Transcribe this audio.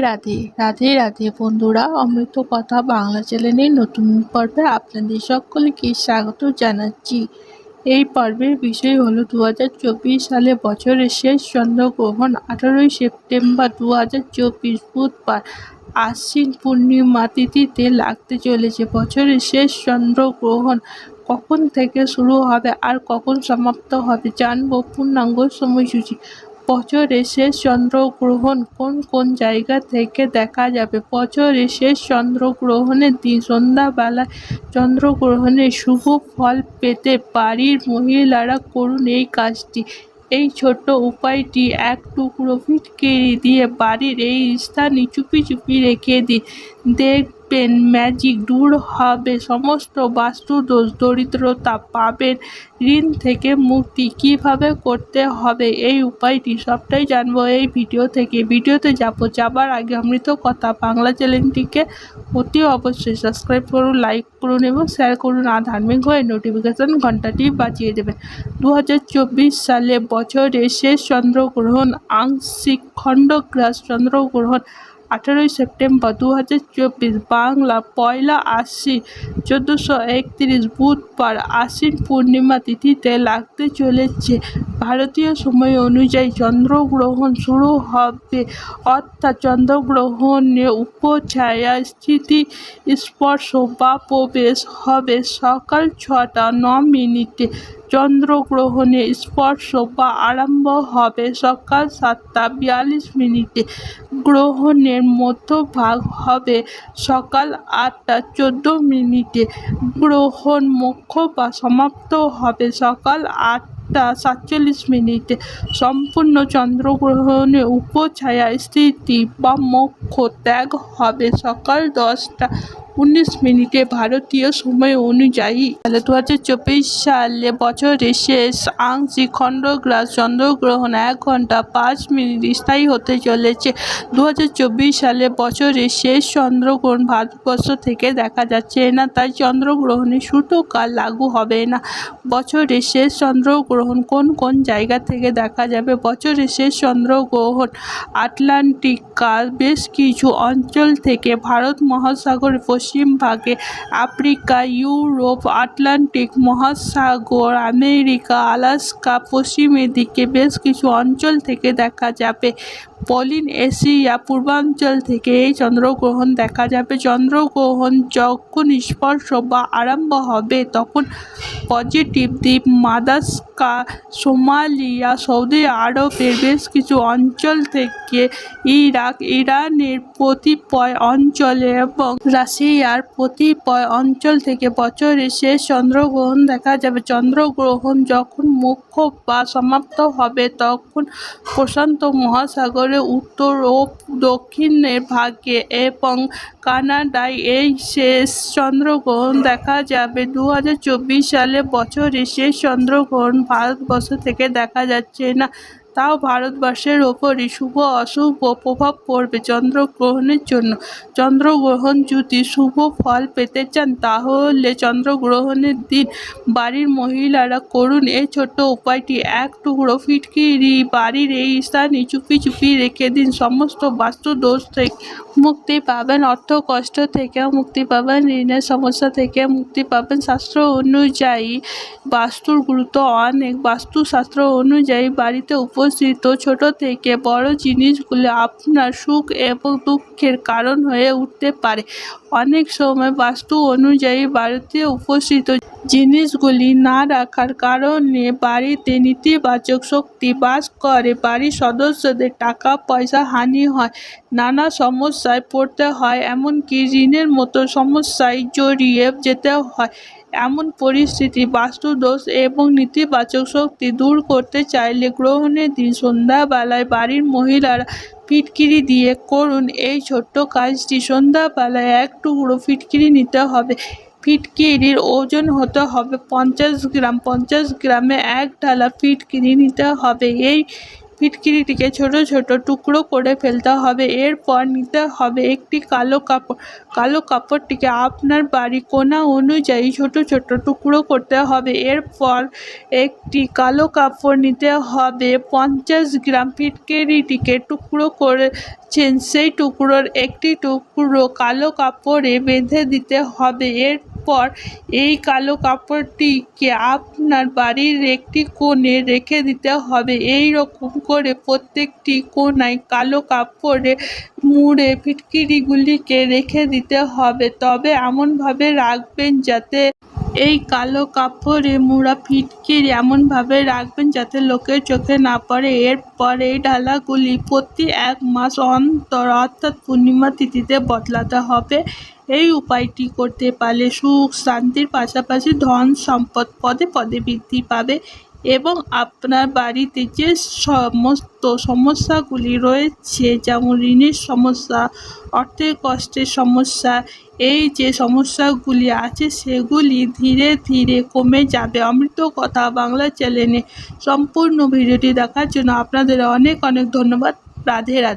রাধে রাধে রাধে বন্ধুরা, অমৃত কথা বাংলা চ্যানেলের নতুন পর্বে আপনাদের সকলকে স্বাগত জানাচ্ছি। এই পর্বের বিষয় হলো দু হাজার চব্বিশ সালে বছরের শেষ চন্দ্রগ্রহণ, আঠারোই সেপ্টেম্বর দু হাজার চব্বিশ বুধবার আশ্বিন পূর্ণিমা তিথিতে লাগতে চলেছে বছরের শেষ চন্দ্রগ্রহণ। কখন থেকে শুরু হবে আর কখন সমাপ্ত হবে জানব পূর্ণাঙ্গ সময়সূচি। বছরের শেষ চন্দ্রগ্রহণ কোন কোন জায়গা থেকে দেখা যাবে? বছরের শেষ চন্দ্রগ্রহণের দিন সন্ধ্যাবেলায় চন্দ্রগ্রহণের শুভ ফল পেতে বাড়ির মহিলারা করুন এই কাজটি। এই ছোট্ট উপায়টি এক টুকরো ফিটকিরি দিয়ে বাড়ির এই স্থানে চুপি চুপি রেখে দিন। দেখবেন ম্যাজিক দূর হবে, সমস্ত বাস্তুদোষ দরিদ্রতা পাবেন, ঋণ থেকে মুক্তি কীভাবে করতে হবে? এই উপায়টি সবটাই জানব এই ভিডিও থেকে। ভিডিওতে যাব, যাবার আগে অমৃত কথা বাংলা চ্যানেলটিকে অতি অবশ্যই সাবস্ক্রাইব করুন লাইক করুন এবং শেয়ার করুন। আর ধার্মিক হয়ে নোটিফিকেশান ঘন্টাটি বাজিয়ে দেবেন। দু হাজার চব্বিশ সালে বছরের শেষ চন্দ্রগ্রহণ, আংশিক খণ্ডগ্রাস চন্দ্রগ্রহণ আঠারোই সেপ্টেম্বর দু হাজার চব্বিশ বাংলা পয়লা আশ্বিন চোদ্দোশো একত্রিশ বুধবার আশ্বিন পূর্ণিমা তিথিতে লাগতে চলেছে। ভারতীয় সময় অনুযায়ী চন্দ্রগ্রহণ শুরু হবে। অর্থাৎ চন্দ্রগ্রহণে উপছায়া স্থিতি স্পর্শ বা প্রবেশ হবে সকাল ছটা ন মিনিটে। চন্দ্রগ্রহণে স্পর্শ বা আরম্ভ হবে সকাল সাতটা বিয়াল্লিশ মিনিটে। গ্রহণের মধ্যভাগ হবে সকাল আটটা চোদ্দ মিনিটে। গ্রহণ মুখ্য বা সমাপ্ত হবে সকাল আটটা সাতচল্লিশ মিনিটে সম্পূর্ণ চন্দ্রগ্রহণে উপছায়া স্থিতি বা মোক্ষ ত্যাগ হবে। সকাল দশটা উনিশ মিনিটে ভারতীয় সময় অনুযায়ী তাহলে দু হাজার চব্বিশ সালে বছরের শেষ আংশিক খণ্ডগ্রাস চন্দ্রগ্রহণ এক ঘণ্টা পাঁচ মিনিট স্থায়ী হতে চলেছে। দু হাজার চব্বিশ সালে বছরের শেষ চন্দ্রগ্রহণ ভারতবর্ষ থেকে দেখা যাচ্ছে না, তাই চন্দ্রগ্রহণে কাল লাগু হবে না। বছরের শেষ চন্দ্রগ্রহণ কোন কোন জায়গা থেকে দেখা যাবে? বছরের শেষ চন্দ্রগ্রহণ আটলান্টিকা বেশ কিছু অঞ্চল থেকে ভারত মহাসাগরের পশ্চিম ভাগে আফ্রিকা, ইউরোপ, আটলান্টিক, মহাসাগর, আমেরিকা, আলাস্কা, পশ্চিমের দিকে বেশ কিছু অঞ্চল থেকে দেখা যাবে। পলিন এশিয়া পূর্বাঞ্চল থেকে এই চন্দ্রগ্রহণ দেখা যাবে। চন্দ্রগ্রহণ যখন স্পর্শ বা আরম্ভ হবে, তখন পজিটিভ দ্বীপ মাদাস্কা, সোমালিয়া, সৌদি আরবের বেশ কিছু অঞ্চল থেকে ইরাক, ইরানের প্রতিপয় অঞ্চলে এবং রাশিয়ার কতিপয় অঞ্চল থেকে বছরের শেষ চন্দ্রগ্রহণ দেখা যাবে। চন্দ্রগ্রহণ যখন মুখ্য বা সমাপ্ত হবে, তখন প্রশান্ত মহাসাগরে উত্তর ও দক্ষিণের ভাগে এবং কানাডায় এই শেষ চন্দ্রগ্রহণ দেখা যাবে। দু হাজার চব্বিশ সালে বছরের শেষ চন্দ্রগ্রহণ ভারতবর্ষ থেকে দেখা যাচ্ছে না। তাও ভারতবর্ষের ওপরই শুভ অশুভ প্রভাব পড়বে চন্দ্রগ্রহণের জন্য। চন্দ্রগ্রহণ যদি শুভ ফল পেতে চান, তাহলে চন্দ্রগ্রহণের দিন বাড়ির মহিলারা করুন। এই ছোট্ট উপায়টি, এক টুকরো ফিটকিরি বাড়ির এই স্থানে চুপি চুপি রেখে দিন। সমস্ত বাস্তু দোষ থেকে মুক্তি পাবেন, অর্থ কষ্ট থেকেও মুক্তি পাবেন, ঋণের সমস্যা থেকে মুক্তি পাবেন। শাস্ত্র অনুযায়ী বাস্তুর গুরুত্ব অনেক। বাস্তুশাস্ত্র অনুযায়ী বাড়িতে উপস্থিত। ছোট থেকে বড় জিনিসগুলি আপনার সুখ এবং দুঃখের কারণ হয়ে উঠতে পারে। অনেক সময় বাস্তু অনুযায়ী বাড়িতে উপস্থিত জিনিসগুলি না রাখার কারণে বাড়িতে নেতিবাচক শক্তি বাস করে। বাড়ির সদস্যদের টাকা, পয়সা হানি হয়, নানা সমস্যায় পড়তে হয়, এমনকি ঋণের মতো সমস্যায় জড়িয়ে যেতে হয়। এমন পরিস্থিতি বাস্তুদোষ এবং নেতিবাচক শক্তি দূর করতে চাইলে গ্রহণের দিন সন্ধ্যাবেলায় বাড়ির মহিলারা ফিটকিরি দিয়ে, করুন, এই ছোট্ট কাজটি সন্ধ্যাবেলায় এক টুকরো ফিটকিরি নিতে হবে। ফিটকিরির ওজন হতে হবে পঞ্চাশ গ্রাম। পঞ্চাশ গ্রামে এক ঢালা ফিটকিরি নিতে হবে। এই ফিটকিরিটিকে ছোট ছোট টুকরো করে ফেলতে হবে। এরপর নিতে হবে একটি কালো কাপড়। কালো কাপড়টিকে আপনার বাড়ি কোনা অনুযায়ী ছোট ছোট টুকরো করতে হবে। এরপর একটি কালো কাপড় নিতে হবে। পঞ্চাশ গ্রাম ফিটকিরিটিকে টুকরো করেছেন। সেই টুকরোর একটি টুকরো কালো কাপড়ে বেঁধে দিতে হবে। এরপর এই কালো কাপড়টিকে আপনার বাড়ির একটি কোণে রেখে দিতে হবে। এই রকম করে প্রত্যেকটি কোণায় কালো কাপড়ে মুড়ে ফিটকিরিগুলিকে রেখে দিতে হবে। তবে এমনভাবে রাখবেন যাতে এই কালো কাপড়ে মোড়া ফিটকিরি এমনভাবে রাখবেন যাতে লোকের চোখে না পড়ে। এরপর এই ডালাগুলি প্রতি এক মাস অন্তর অর্থাৎ পূর্ণিমা তিথিতে বদলাতে হবে। এই উপায়টি করতে পারলে সুখ শান্তির পাশাপাশি ধন সম্পদ পদে পদে বৃদ্ধি পাবে এবং আপনার বাড়িতে যে সমস্ত সমস্যাগুলি রয়েছে, যেমন ঋণের সমস্যা, অর্থের কষ্টের সমস্যা, এই যে সমস্যাগুলি আছে সেগুলি ধীরে ধীরে কমে যাবে। অমৃত কথা বাংলা চ্যানেলে সম্পূর্ণ ভিডিওটি দেখার জন্য আপনাদের অনেক অনেক ধন্যবাদ। রাধে রাধে।